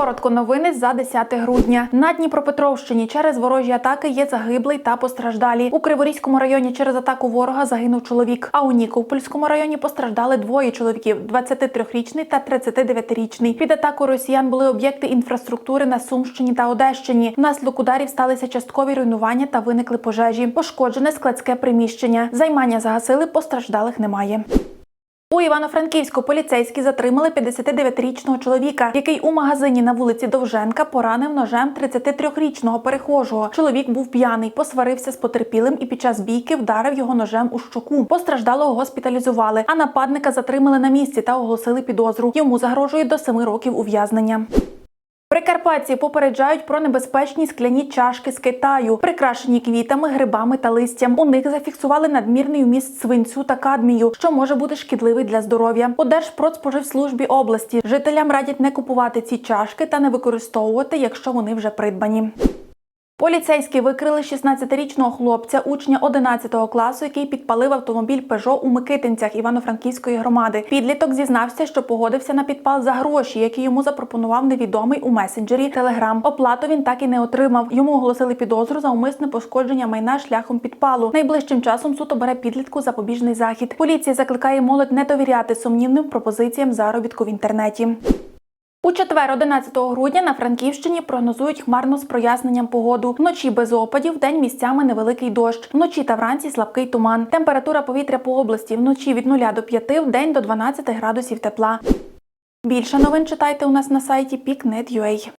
Коротко новини за 10 грудня. На Дніпропетровщині через ворожі атаки є загиблий та постраждалі. У Криворізькому районі через атаку ворога загинув чоловік. А у Нікопольському районі постраждали двоє чоловіків: – 23-річний та 39-річний. Під атаку росіян були об'єкти інфраструктури на Сумщині та Одещині. Внаслідок ударів сталися часткові руйнування та виникли пожежі. Пошкоджене складське приміщення. Займання загасили, постраждалих немає. У Івано-Франківську поліцейські затримали 59-річного чоловіка, який у магазині на вулиці Довженка поранив ножем 33-річного перехожого. Чоловік був п'яний, посварився з потерпілим і під час бійки вдарив його ножем у щоку. Постраждалого госпіталізували, а нападника затримали на місці та оголосили підозру. Йому загрожує до 7 років ув'язнення. Прикарпатці попереджають про небезпечні скляні чашки з Китаю, прикрашені квітами, грибами та листям. У них зафіксували надмірний вміст свинцю та кадмію, що може бути шкідливий для здоров'я. У Держпродспоживслужбі області жителям радять не купувати ці чашки та не використовувати, якщо вони вже придбані. Поліцейські викрили 16-річного хлопця, учня 11 класу, який підпалив автомобіль Пежо у Микитинцях Івано-Франківської громади. Підліток зізнався, що погодився на підпал за гроші, які йому запропонував невідомий у месенджері Телеграм. Оплату він так і не отримав. Йому оголосили підозру за умисне пошкодження майна шляхом підпалу. Найближчим часом суд обере підлітку запобіжний захід. Поліція закликає молодь не довіряти сумнівним пропозиціям заробітку в інтернеті. У четвер, 11 грудня, на Франківщині прогнозують хмарно з проясненням погоду. Вночі без опадів, вдень місцями невеликий дощ. Вночі та вранці слабкий туман. Температура повітря по області вночі від 0 до 5, вдень до 12 градусів тепла. Більше новин читайте у нас на сайті peaknet.ua.